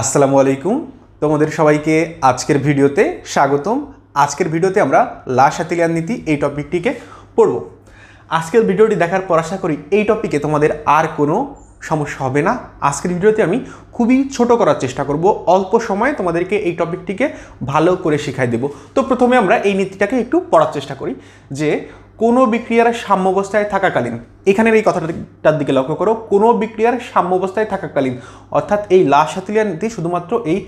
আসসালামু আলাইকুম। তোমাদের সবাইকে আজকের ভিডিওতে স্বাগতম। আজকের ভিডিওতে আমরা লাশাতিলিয়ান নীতি এই টপিকটিকে পড়ব। আজকের ভিডিওটি দেখার পর আশা করি এই টপিকে তোমাদের আর কোনো সমস্যা হবে না। আজকের ভিডিওতে আমি খুবই ছোট করার চেষ্টা করব। অল্প সময়ে তোমাদেরকে এই টপিকটিকে ভালো করে শেখাই দেব। তো প্রথমে আমরা এই নীতিটাকে একটু পড়ার চেষ্টা করি যে কোনো বিক্রিয়ার সাম্যাবস্থায় থাকাকালীন, এখানের এই কথাটার দিকে লক্ষ্য করো, কোনো বিক্রিয়ার সাম্যাবস্থায় থাকাকালীন, অর্থাৎ এই লাশাতিলিয়া নীতি শুধুমাত্র এই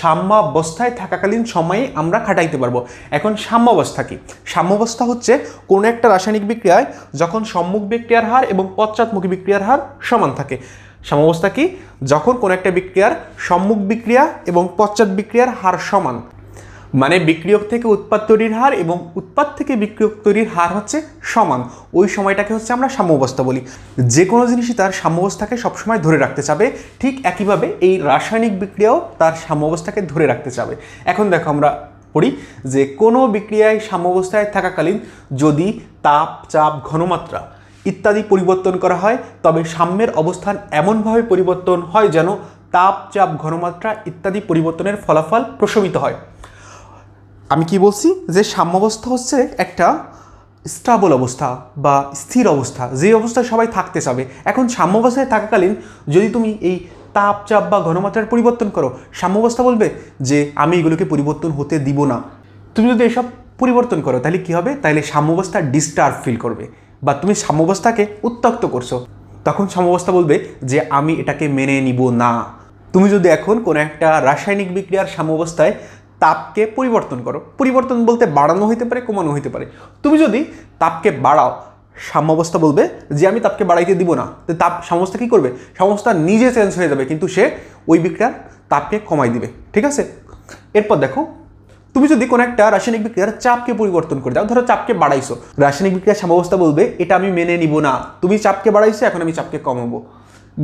সাম্যাবস্থায় থাকাকালীন সময়ে আমরা খাটাইতে পারব। এখন সাম্যাবস্থা কি? সাম্যাবস্থা হচ্ছে কোনো একটা রাসায়নিক বিক্রিয়ায় যখন সম্মুখ বিক্রিয়ার হার এবং পশ্চাৎমুখী বিক্রিয়ার হার সমান থাকে। সাম্যাবস্থা কি? যখন কোনো একটা বিক্রিয়ার সম্মুখ বিক্রিয়া এবং পশ্চাৎ বিক্রিয়ার হার সমান মানে বিক্রিয়ক থেকে উৎপাদ তৈরির হার এবং উৎপাদ থেকে বিক্রিয়ক তৈরির হার হচ্ছে সমান। ওই সময়টাকে হচ্ছে আমরা সাম্যবস্থা বলি। যে কোনো জিনিসই তার সাম্যবস্থাকে সবসময় ধরে রাখতে চাবে। ঠিক একইভাবে এই রাসায়নিক বিক্রিয়াও তার সাম্যবস্থাকে ধরে রাখতে চাবে। এখন দেখো আমরা পড়ি যে কোনো বিক্রিয়ায় সাম্যবস্থায় থাকাকালীন যদি তাপ, চাপ, ঘনমাত্রা ইত্যাদি পরিবর্তন করা হয়, তবে সাম্যের অবস্থান এমনভাবে পরিবর্তন হয় যেন তাপ, চাপ, ঘনমাত্রা ইত্যাদি পরিবর্তনের ফলাফল প্রশমিত হয়। আমি কি বলছি? যে সাম্যাবস্থা হচ্ছে একটা স্টাবল অবস্থা বা স্থির অবস্থা। যে অবস্থায় সবাই থাকতে চাবে। এখন সাম্যাবস্থায় থাকাকালীন যদি তুমি এই তাপ চাপ বা ঘনমাত্রার পরিবর্তন করো, সাম্যাবস্থা বলবে যে আমি এগুলোকে পরিবর্তন হতে দিব না। তুমি যদি এসব পরিবর্তন করো, তাহলে কি হবে? তাহলে সাম্যাবস্থা ডিস্টার্ব ফিল করবে। বা তুমি সাম্যাবস্থাকে উত্তক্ত করছ। তখন সাম্যাবস্থা বলবে যে আমি এটাকে মেনে নিব না। তুমি যদি এখন কোনো একটা রাসায়নিক বিক্রিয়ার সাম্যাবস্থায় তাপকে পরিবর্তন করো। পরিবর্তন বলতে বাড়ানো হইতে পারে, কমানো হইতে পারে। তুমি যদি তাপকে বাড়াও, সাম্যাবস্থা বলবে যে আমি তাপকে বাড়াইতে দিব না। তো তাপ সাম্যাবস্থা কী করবে? সাম্যাবস্থা নিজে চেঞ্জ হয়ে যাবে, কিন্তু সে ওই বিক্রিয়ার তাপকে কমাই দিবে। ঠিক আছে? এরপর দেখো, তুমি যদি কোনো একটা রাসায়নিক বিক্রিয়ার চাপকে পরিবর্তন করে দাও ধরো চাপকে বাড়াইছো। রাসায়নিক বিক্রিয়ার সাম্যাবস্থা বলবে, এটা আমি মেনে নিব না। তুমি চাপকে বাড়াইছো, এখন আমি চাপকে কমাবো।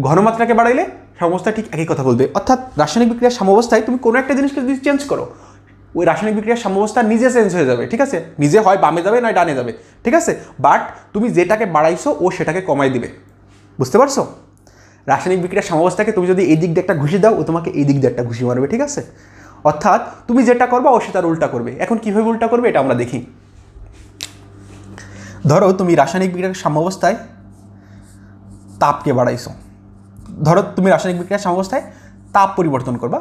ঘনমাত্রাকে বাড়াইলে সমস্যা ঠিক একই কথা বলবে। অর্থাৎ রাসায়নিক বিক্রিয়ার সাম্যাবস্থায় তুমি কোনো একটা জিনিসকে যদি চেঞ্জ করো ওই রাসায়নিক বিক্রিয়ার সাম্যাবস্থা নিজে চেঞ্জ হয়ে যাবে, ঠিক আছে? নিজে হয়, বামে যাবে, নয় ডানে যাবে, ঠিক আছে? বাট তুমি যেটাকে বাড়াইছো, ও সেটাকে কমাই দিবে। বুঝতে পারছ? রাসায়নিক বিক্রিয়ার সাম্যাবস্থাকে তুমি যদি এই দিক দিয়ে একটা ঘুষি দাও, ও তোমাকে এই দিক দিয়ে একটা ঘুষি মারবে, ঠিক আছে? অর্থাৎ তুমি যেটা করবা, ও সেটার উল্টা করবে। এখন কীভাবে উল্টা করবে, এটা আমরা দেখি। ধরো তুমি রাসায়নিক বিক্রিয়ার সাম্যাবস্থায় তাপকে বাড়াইছো। ধরো তুমি রাসায়নিক বিক্রিয়ার সাম্যাবস্থায় তাপ পরিবর্তন করবা।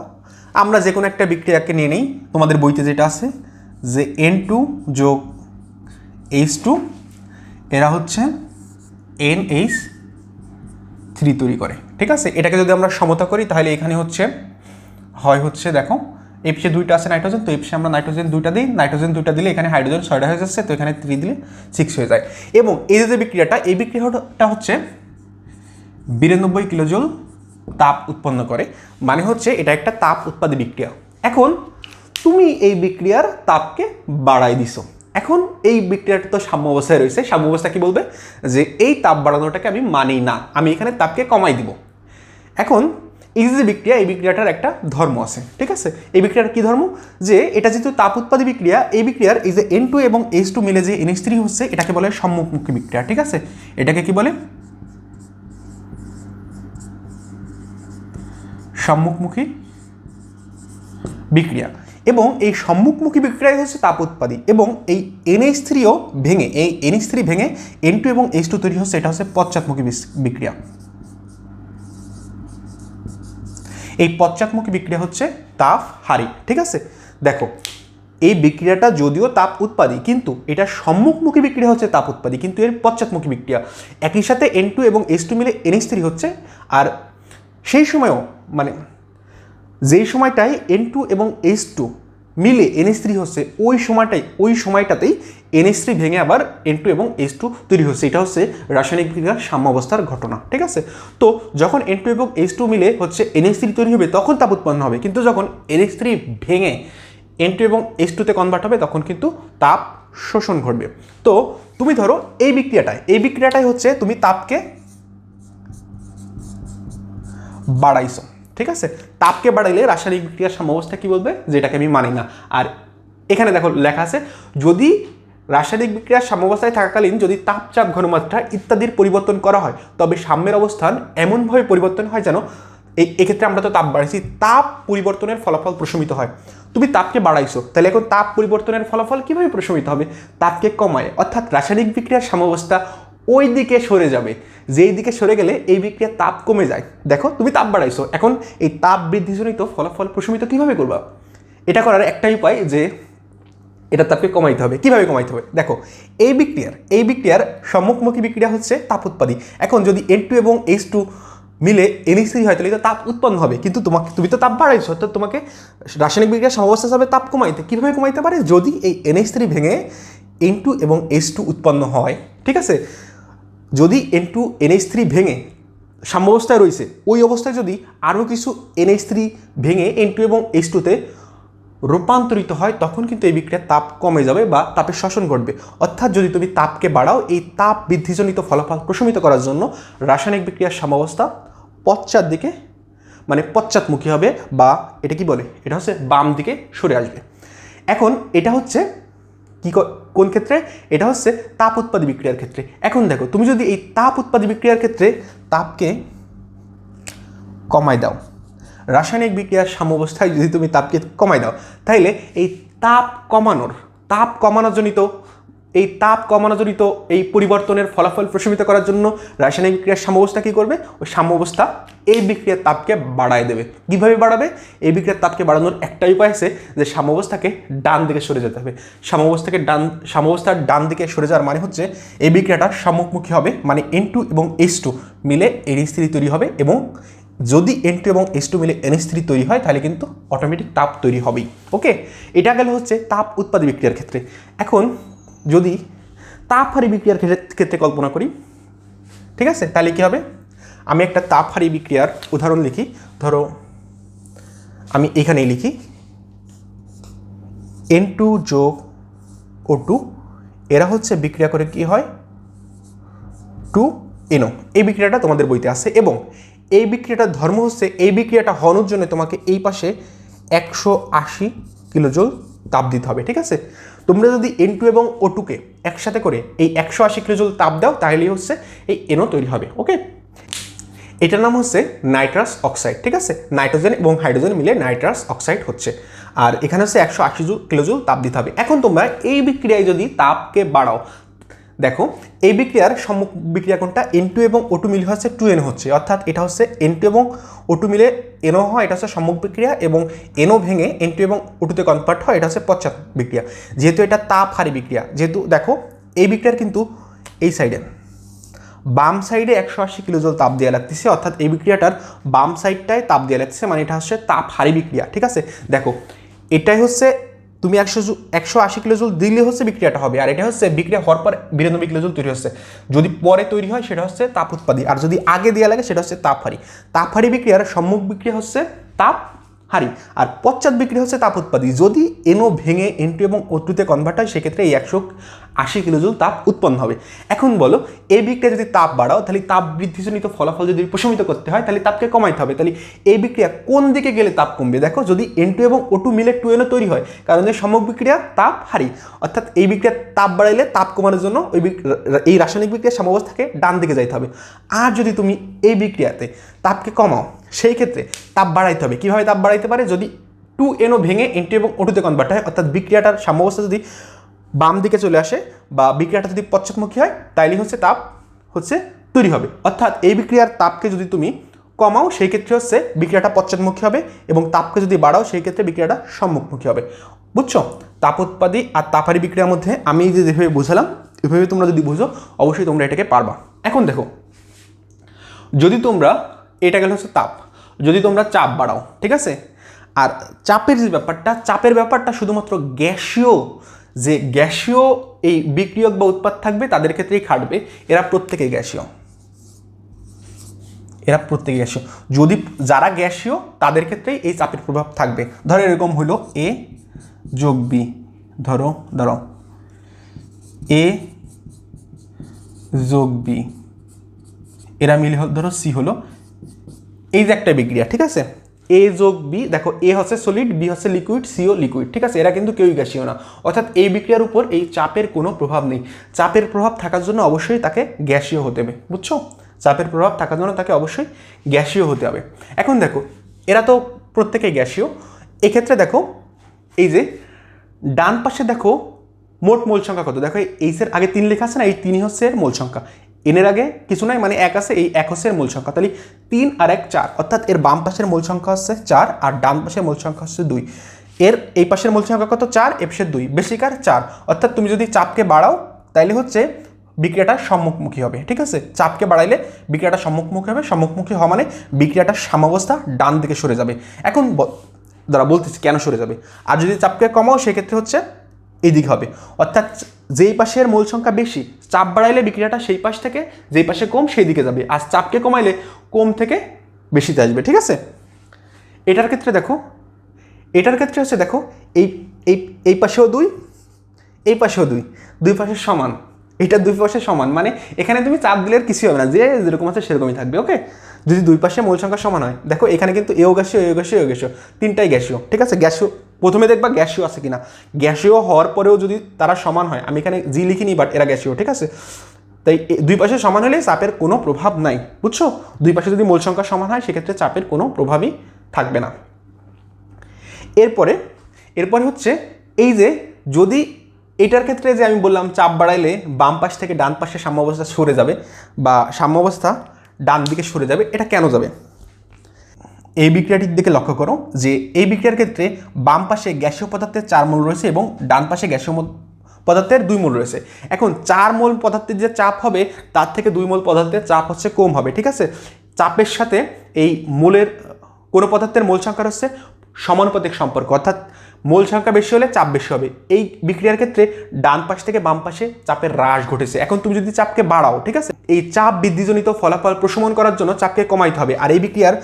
আমরা যে কোনো একটা বিক্রিয়াকে নিয়ে নিই। তোমাদের বইতে যেটা আছে যে এন টু যোগ এইচ টু এরা হচ্ছে এন এইচ থ্রি তৈরি করে। ঠিক আছে? এটাকে যদি আমরা সমতা করি, তাহলে এখানে হচ্ছে, হয় হচ্ছে দেখো এপসে দুইটা আছে নাইট্রোজেন, তো এপসে আমরা নাইট্রোজেন দুইটা দিই, নাইট্রোজেন দুইটা দিলে এখানে হাইড্রোজেন ছয়টা হয়ে যাচ্ছে, তো এখানে থ্রি দিলে সিক্স হয়ে যায়। এবং এই যে বিক্রিয়াটা, এই বিক্রিয়াটা হচ্ছে বিরানব্বই কিলোজুল তাপ উৎপন্ন করে মানে হচ্ছে এটা একটা তাপ উৎপাদী বিক্রিয়া। এখন তুমি এই বিক্রিয়ার তাপকে বাড়াই দিছো। এখন এই বিক্রিয়াটা তো সাম্য অবস্থায় রয়েছে। সাম্য অবস্থা কি বলবে? যে এই তাপ বাড়ানোটাকে আমি মানি না, আমি এখানে তাপকে কমাই দিব। এখন এই যে বিক্রিয়া, এই বিক্রিয়াটার একটা ধর্ম আছে, ঠিক আছে? এই বিক্রিয়ার কি ধর্ম? যে এটা যেহেতু তাপ উৎপাদী বিক্রিয়া, এই বিক্রিয়ার এই যে এন টু এবং এইচ টু মিলে যে এনএস থ্রি হচ্ছে, এটাকে বলে সম্মুখমুখী বিক্রিয়া, ঠিক আছে? এটাকে কি বলে? সম্মুখমুখী বিক্রিয়া। এবং এই সম্মুখমুখী বিক্রিয়াই হচ্ছে তাপ উৎপাদী এবং এই এনএইচ থ্রিও ভেঙে, এই এনএইচ থ্রি ভেঙে এন টু এবং এইচ টু তৈরি হচ্ছে, এটা হচ্ছে পশ্চাৎমুখী বিক্রিয়া। এই পশ্চাৎমুখী বিক্রিয়া হচ্ছে তাপ হারি, ঠিক আছে? দেখো, এই বিক্রিয়াটা যদিও তাপ উৎপাদী, কিন্তু এটা সম্মুখমুখী বিক্রিয়া হচ্ছে তাপ উৎপাদী, কিন্তু এর পশ্চাৎমুখী বিক্রিয়া। একই সাথে এন টু এবং এইচ টু মিলে এনএইচ থ্রি হচ্ছে, আর সেই সময়ও মানে যেই সময়টায় এন টু এবং এইচ টু মিলে এনএস থ্রি হচ্ছে, ওই সময়টাই, ওই সময়টাতেই এনএস থ্রি ভেঙে আবার এন টু এবং এইচ টু তৈরি হচ্ছে। এটা হচ্ছে রাসায়নিক বিক্রিয়ার সাম্যাবস্থার ঘটনা, ঠিক আছে? তো যখন এন টু এবং এইচ টু মিলে হচ্ছে এনএস থ্রি তৈরি হবে, তখন তাপ উৎপন্ন হবে। কিন্তু যখন এনএস থ্রি ভেঙে এন টু এবং এইচ টুতে কনভার্ট হবে, তখন কিন্তু তাপ শোষণ ঘটবে। তো তুমি ধরো, এই বিক্রিয়াটায়, এই বিক্রিয়াটাই হচ্ছে তুমি তাপকে বাড়াইছো, ঠিক আছে? তাপকে বাড়াইলে রাসায়নিক বিক্রিয়ার সাম্যাবস্থা কী বলবে? যেটাকে আমি মানি না। আর এখানে দেখো, লেখা আছে, যদি রাসায়নিক বিক্রিয়ার সাম্যাবস্থায় থাকাকালীন যদি তাপচাপ ঘনমাত্রা ইত্যাদির পরিবর্তন করা হয়, তবে সাম্যের অবস্থান এমনভাবে পরিবর্তন হয় যেন এই এক্ষেত্রে আমরা তো তাপ বাড়াইছি, তাপ পরিবর্তনের ফলাফল প্রশমিত হয়। তুমি তাপকে বাড়াইছো, তাহলে এখন তাপ পরিবর্তনের ফলাফল কীভাবে প্রশমিত হবে? তাপকে কমায়, অর্থাৎ রাসায়নিক বিক্রিয়ার সাম্যাবস্থা ওই দিকে সরে যাবে। যেই দিকে সরে গেলে এই বিক্রিয়ার তাপ কমে যায়। দেখো, তুমি তাপ বাড়াইছো। এখন এই তাপ বৃদ্ধিজনিত ফলাফল প্রশমিত কীভাবে করবা? এটা করার একটাই উপায় যে, এটা তাপকে কমাইতে হবে। কীভাবে কমাইতে হবে? দেখো, এই বিক্রিয়ার এই বিক্রিয়ার সম্মুখমুখী বিক্রিয়া হচ্ছে তাপ উৎপাদী। এখন যদি এন টু এবং এইচ টু মিলে এনএইচ থ্রি হয়, তাহলে তো তাপ উৎপন্ন হবে। কিন্তু তোমাকে, তুমি তো তাপ বাড়াইছো, তো তোমাকে রাসায়নিক বিক্রিয়ার সমবস্থা হিসাবে তাপ কমাইতে, কীভাবে কমাইতে পারে? যদি এই এনএইচ থ্রি ভেঙে এন টু এবং এইচ টু উৎপন্ন হয়, ঠিক আছে? যদি এন টু এনএইচ থ্রি ভেঙে সাম্যাবস্থায় রয়েছে, ওই অবস্থায় যদি আরও কিছু এনএইচ থ্রি ভেঙে এন টু এবং এইচ টুতে রূপান্তরিত হয়, তখন কিন্তু এই বিক্রিয়ার তাপ কমে যাবে বা তাপের শোষণ ঘটবে। অর্থাৎ যদি তুমি তাপকে বাড়াও, এই তাপ বৃদ্ধিজনিত ফলাফল প্রশমিত করার জন্য রাসায়নিক বিক্রিয়ার সাম্যাবস্থা পশ্চাৎ দিকে মানে পশ্চাৎমুখী হবে বা এটা কি বলে? এটা হচ্ছে বাম দিকে সরে আসবে। এখন এটা হচ্ছে কি কোন ক্ষেত্রে? এটা হচ্ছে তাপ উৎপাদী বিক্রিয়ার ক্ষেত্রে। এখন দেখো, তুমি যদি এই তাপ উৎপাদী বিক্রিয়ার ক্ষেত্রে তাপকে কমায় দাও, রাসায়নিক বিক্রিয়ার সাম্যবস্থায় যদি তুমি তাপকে কমায় দাও তাহলে এই তাপ কমানোর তাপ কমানোর জনিত এই তাপ কমানোজনিত এই পরিবর্তনের ফলাফল প্রশমিত করার জন্য রাসায়নিক বিক্রিয়ার সাম্যাবস্থা কী করবে? ওই সাম্যাবস্থা এই বিক্রিয়ার তাপকে বাড়ায় দেবে। কীভাবে বাড়াবে? এই বিক্রিয়ার তাপকে বাড়ানোর একটাই উপায় আছে যে সাম্যাবস্থাকে ডান দিকে সরে যেতে হবে। সাম্যাবস্থাকে ডান সাম্যাবস্থার ডান দিকে সরে যাওয়ার মানে হচ্ছে এই বিক্রিয়াটা সম্মুখমুখী হবে মানে এন টু এবং এইচ টু মিলে এনএইচ থ্রি তৈরি হবে এবং যদি এন টু এবং এস টু মিলে এনএস থ্রি তৈরি হয়, তাহলে কিন্তু অটোমেটিক তাপ তৈরি হবেই। ওকে এটা গেল হচ্ছে তাপ উৎপাদী বিক্রিয়ার ক্ষেত্রে। এখন যদি তাপহারী বিক্রিয়ার ক্ষেত্রে কল্পনা করি, ঠিক আছে? তাহলে কী হবে? আমি একটা তাপহারী বিক্রিয়ার উদাহরণ লিখি। ধরো, আমি এখানেই লিখি এন টু যোগ ও টু এরা হচ্ছে বিক্রিয়া করে কি হয়? টু এনো এই বিক্রিয়াটা তোমাদের বইতে আছে এবং এই বিক্রিয়াটার ধর্ম হচ্ছে, এই বিক্রিয়াটা হওয়ার জন্য তোমাকে এই পাশে একশো আশি কিলোজোল তাপ দিতে হবে, ঠিক আছে? তোমরা যদি এন টু এবং ও টুকে একসাথে করে এই একশো আশি কিলোজল তাপ দাও, তাহলেই হচ্ছে এই এনও তৈরি হবে ওকে এটার নাম হচ্ছে নাইট্রাস অক্সাইড, ঠিক আছে? নাইট্রোজেন এবং হাইড্রোজেন মিলে নাইট্রাস অক্সাইড হচ্ছে। আর এখানে হচ্ছে একশো আশি কিলোজুল তাপ দিতে হবে। এখন তোমরা এই বিক্রিয়ায় যদি তাপকে বাড়াও দেখো, এই বিক্রিয়ার সম্মুখ বিক্রিয়া কোনটা? এন টু এবং ও টু মিলে হচ্ছে টু এন হচ্ছে। অর্থাৎ এটা হচ্ছে এন টু এবং ও টু মিলে এনও হয়, এটা হচ্ছে সম্মুখ বিক্রিয়া এবং এনও ভেঙে এন টু এবং ও টুতে কনভার্ট হয়, এটা হচ্ছে পশ্চাৎ বিক্রিয়া। যেহেতু এটা তাপহারী বিক্রিয়া, যেহেতু দেখো, এই বিক্রিয়ার কিন্তু এই সাইডে বাম সাইডে একশো আশি কিলোজল তাপ দেওয়া লাগতেছে, অর্থাৎ এই বিক্রিয়াটার বাম সাইডটায় তাপ দেওয়া লাগতেছে মানে এটা হচ্ছে তাপ হারি বিক্রিয়া, ঠিক আছে? দেখো, এটাই হচ্ছে তুমি একশো একশো আশি কিলো কিলোজল দিলে হচ্ছে বিক্রিয়াটা হবে। আর এটা হচ্ছে বিক্রিয়া হওয়ার পর বিরানব্বই কিলোজল তৈরি হচ্ছে। যদি পরে তৈরি হয়, সেটা হচ্ছে তাপ উৎপাদী। আর যদি আগে দেওয়া লাগে, সেটা হচ্ছে তাপ হারি। তাপ হারি বিক্রিয়ার সম্মুখ বিক্রিয়া হচ্ছে তাপ হারি। আর পশ্চাৎ বিক্রি হচ্ছে তাপ উৎপাদী। যদি এনও ভেঙে এন টু এবং ওটুতে কনভার্ট হয়, সেক্ষেত্রে এই একশো আশি কিলোজুল তাপ উৎপন্ন হবে। এখন বলো এই বিক্রিয়া যদি তাপ বাড়াও, তাহলে তাপ বৃদ্ধিজনিত ফলাফল যদি প্রশমিত করতে হয়, তাহলে তাপকে কমাইতে হবে। তাহলে এই বিক্রিয়া কোন দিকে গেলে তাপ কমবে? দেখো, যদি এন টু এবং ও টু মিলে টু এনও তৈরি হয়, কারণ এই সম্মুখ বিক্রিয়া তাপ হারি। অর্থাৎ এই বিক্রিয়ার তাপ বাড়াইলে তাপ কমানোর জন্য ওই এই রাসায়নিক বিক্রিয়ার সাম্যাবস্থাকে ডান দিকে যাইতে হবে। আর যদি তুমি এই বিক্রিয়াতে তাপকে কমাও, সেই ক্ষেত্রে তাপ বাড়াইতে হবে। কীভাবে তাপ বাড়াইতে পারে? যদি টু এনও ভেঙে এন টু এবং ওটুতে কনভার্ট হয়, অর্থাৎ বিক্রিয়াটার সাম্যাবস্থা যদি বাম দিকে চলে আসে বা বিক্রিয়াটা যদি পশ্চাৎমুখী হয়, তাইলেই হচ্ছে তাপ হচ্ছে তৈরি হবে। অর্থাৎ এই বিক্রিয়ার তাপকে যদি তুমি কমাও, সেই ক্ষেত্রে হচ্ছে বিক্রিয়াটা পশ্চাৎমুখী হবে এবং তাপকে যদি বাড়াও, সেই ক্ষেত্রে বিক্রিয়াটা সম্মুখমুখী হবে। বুঝছ? তাপ উৎপাদী আর তাপারি বিক্রিয়ার মধ্যে আমি যে যেভাবে বোঝালাম, এভাবে তোমরা যদি বুঝো, অবশ্যই তোমরা এটাকে পারবা। এখন দেখো, যদি তোমরা, এটা গেল হচ্ছে তাপ। যদি তোমরা চাপ বাড়াও, ঠিক আছে? আর চাপের যে ব্যাপারটা, চাপের ব্যাপারটা শুধুমাত্র গ্যাসীয় যে গ্যাসীয় এই বিক্রিয়ক বা উৎপাদ থাকবে, তাদের ক্ষেত্রেই খাটবে। এরা প্রত্যেকে গ্যাসীয়। এরা প্রত্যেকে গ্যাসীয়। যদি যারা গ্যাসীয়, তাদের ক্ষেত্রেই এই চাপের প্রভাব থাকবে। ধরো এরকম হলো এ যোগ বি ধরো ধরো। এ যোগ বি এরা মিলে ধরো সি হলো এই যে একটা বিক্রিয়া, ঠিক আছে? এ যোগ বি দেখো এ হচ্ছে সলিড বি হচ্ছে লিকুইড সিও লিকুইড ঠিক আছে? এরা কিন্তু কেউই গ্যাসীয় না। অর্থাৎ এই বিক্রিয়ার উপর এই চাপের কোনো প্রভাব নেই। চাপের প্রভাব থাকার জন্য অবশ্যই তাকে গ্যাসীয় হতে হবে, বুঝছ? চাপের প্রভাব থাকার জন্য তাকে অবশ্যই গ্যাসীয় হতে হবে। এখন দেখো, এরা তো প্রত্যেকে গ্যাসীয়। এক্ষেত্রে দেখো, এই যে ডান পাশে দেখো মোট মোল সংখ্যা কত? দেখো এইসের আগে তিন লেখা আছে না? এই তিনই হচ্ছে এর মোল সংখ্যা। এনের আগে কিছু নাই মানে এক আছে, এই এক হচ্ছে মূল সংখ্যা। তাহলে তিন আর এক চার, অর্থাৎ এর বাম পাশের মূল সংখ্যা হচ্ছে চার আর ডান পাশের মূল সংখ্যা হচ্ছে দুই। এর এই পাশের মূল সংখ্যা কত? চার, এ পাশের দুই। বেশিকার চার। অর্থাৎ তুমি যদি চাপকে বাড়াও, তাইলে হচ্ছে বিক্রিয়াটা সম্মুখমুখী হবে, ঠিক আছে? চাপকে বাড়াইলে বিক্রিয়াটা সম্মুখমুখী হবে। সম্মুখমুখী হওয়া মানে বিক্রিয়াটার সাম্যাবস্থা ডান দিকে সরে যাবে। এখন দাঁড়া, বলতেছি কেন সরে যাবে? আর যদি চাপকে কমাও, সেক্ষেত্রে হচ্ছে এই দিক হবে। অর্থাৎ যেই পাশের মূল সংখ্যা বেশি, চাপ বাড়াইলে বিক্রিয়াটা সেই পাশ থেকে, যেই পাশে কম সেই দিকে যাবে। আর চাপকে কমাইলে কম থেকে বেশিতে আসবে, ঠিক আছে? এটার ক্ষেত্রে দেখো, এটার ক্ষেত্রে হচ্ছে দেখো, এই এই এই পাশেও দুই, এই পাশেও দুই দুই পাশে সমান। এটা দুই পাশে সমান মানে এখানে তুমি চাপ দিলে আর কিছুই হবে না, যে যেরকম আছে সেরকমই থাকবে, ওকে? যদি দুই পাশে মূল সংখ্যা সমান হয়, দেখো এখানে কিন্তু এও গ্যাসীয় এও গ্যাসীয় এও গ্যাসীয়, তিনটাই গ্যাসীয়, ঠিক আছে? গ্যাসীয় প্রথমে দেখবা গ্যাসীয় আছে কিনা। গ্যাসীয় হওয়ার পরেও যদি তারা সমান হয়, আমি এখানে জি লিখিনি বাট এরা গ্যাসীয়, ঠিক আছে? তাই দুই পাশে সমান হলে চাপের কোনো প্রভাব নাই, বুঝছ? দুই পাশে যদি মূল সংখ্যা সমান হয়, সেক্ষেত্রে চাপের কোনো প্রভাবই থাকবে না। এরপরে এরপরে হচ্ছে এই যে যদি এটার ক্ষেত্রে যে আমি বললাম চাপ বাড়াইলে বাম পাশ থেকে ডান পাশে সাম্যাবস্থা সরে যাবে বা সাম্যাবস্থা ডান দিকে সরে যাবে, এটা কেন যাবে? এই বিক্রিয়াটির দিকে লক্ষ্য করো যে এই বিক্রিয়ার ক্ষেত্রে বাম পাশে গ্যাসীয় পদার্থের চার মূল রয়েছে এবং ডান পাশে গ্যাসীয় পদার্থের দুই মূল রয়েছে। এখন চার মূল পদার্থের যে চাপ হবে, তার থেকে দুই মূল পদার্থের চাপ হচ্ছে কম হবে, ঠিক আছে? চাপের সাথে এই মূলের কোনো পদার্থের মূল সংখ্যা হচ্ছে সমানুপাতিক সম্পর্ক। অর্থাৎ মোল সংখ্যা বেশি হলে চাপ বেশি হবে। এই বিক্রিয়ার ক্ষেত্রে ডান পাশ থেকে বাম পাশে চাপের হ্রাস ঘটেছে। এখন তুমি যদি চাপকে বাড়াও, ঠিক আছে? এই চাপ বৃদ্ধিজনিত ফলাফল প্রশমন করার জন্য চাপকে কমাইতে হবে। আর এই বিক্রিয়ার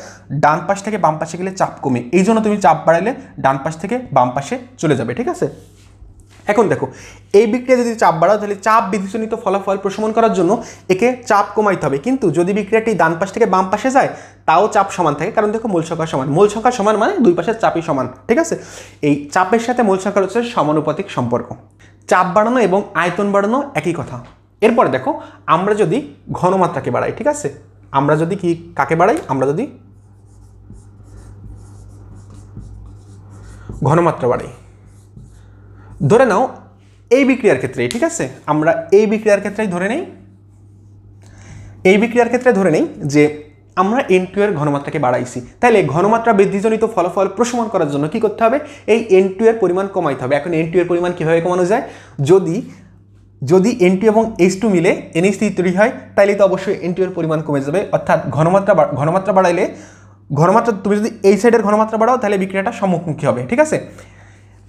ডান পাশ থেকে বাম পাশে গেলে চাপ কমে। এই জন্য তুমি চাপ বাড়াইলে ডান পাশ থেকে বাম পাশে চলে যাবে, ঠিক আছে? এখন দেখো, এই বিক্রিয়া যদি চাপ বাড়াও, তাহলে চাপ বিদ্যুৎজনিত ফলাফল প্রশমন করার জন্য একে চাপ কমাইতে হবে। কিন্তু যদি বিক্রিয়াটি ডান পাশ থেকে বাম পাশে যায়, তাও চাপ সমান থাকে। কারণ দেখো, মূল সংখ্যা সমান। মূল সংখ্যা সমান মানে দুই পাশের চাপই সমান, ঠিক আছে? এই চাপের সাথে মূল সংখ্যার হচ্ছে সমানুপাতিক সম্পর্ক। চাপ বাড়ানো এবং আয়তন বাড়ানো একই কথা। এরপরে দেখো, আমরা যদি ঘনমাত্রাকে বাড়াই, ঠিক আছে? আমরা যদি কি কাকে বাড়াই? আমরা যদি ঘনমাত্রা বাড়াই। ধরে নাও, এই বিক্রিয়ার ক্ষেত্রে, ঠিক আছে? আমরা এই বিক্রিয়ার ক্ষেত্রেই ধরে নেই। এই বিক্রিয়ার ক্ষেত্রে ধরে নেই যে আমরা এন টু এর ঘনমাত্রাকে বাড়াইছি। তাহলে ঘনমাত্রা বৃদ্ধিজনিত ফলাফল প্রশমন করার জন্য কি করতে হবে? এই এন টু এর পরিমাণ কমাইতে হবে। এখন এন টু এর পরিমাণ কীভাবে কমানো যায়? যদি যদি এন টু এবং এইচ টু মিলে এনএইচ থ্রি তৈরি হয় তাহলে তো অবশ্যই এন টু এর পরিমাণ কমে যাবে। অর্থাৎ ঘনমাত্রা ঘনমাত্রা বাড়াইলে, ঘনমাত্রা, তুমি যদি এই সাইডের ঘনমাত্রা বাড়াও তাহলে বিক্রিয়াটা সম্মুখমুখী হবে, ঠিক আছে?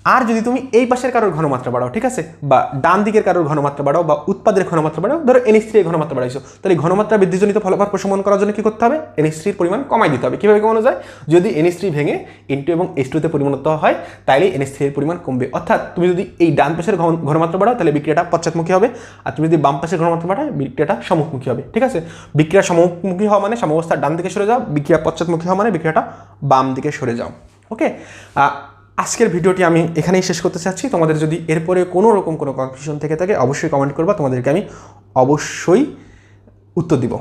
আর যদি তুমি এই পাশের কারোর ঘনমাত্রা বাড়াও, ঠিক আছে? বা ডান দিকের কারোর ঘনমাত্রা বাড়াও বা উৎপাদের ঘনমাত্রা বাড়াও, ধরো এনএস থ্রি ঘনমাত্রা বাড়াইছো, তাহলে ঘনমাত্রা বৃদ্ধিজনিত ফলাফল প্রশমন করার জন্য কি করতে হবে? এনএস থ্রির পরিমাণ কমাই দিতে হবে। কীভাবে কমানো যায়? যদি এনএস থ্রি ভেঙে ইনটু এবং এস টুতে পরিণত হয় তাহলে এনএস থ্রি এর পরিমাণ কমবে। অর্থাৎ তুমি যদি এই ডান পাশের ঘন- ঘনমাত্রা বাড়াও, তাহলে বিক্রিয়াটা পশ্চাৎমুখী হবে। আর তুমি যদি বাম পাশের ঘনমাত্রা বাড়াও, বিক্রিয়াটা সম্মুখমুখী হবে। ঠিক আছে? বিক্রিয়া সম্মুখমুখী হওয়া মানে সাম্যাবস্থা ডান দিকে সরে যাও, বিক্রিয়া পশ্চাৎমুখী হওয়া মানে বিক্রিয়াটা বাম দিকে সরে যাও। ওকে আজকের ভিডিওটি আমি এখানেই শেষ করতে চাচ্ছি। তোমাদের যদি এরপরে কোনো রকম কোনো কনফিউশন থেকে থাকে, অবশ্যই কমেন্ট করবা। তোমাদেরকে আমি অবশ্যই উত্তর দিব।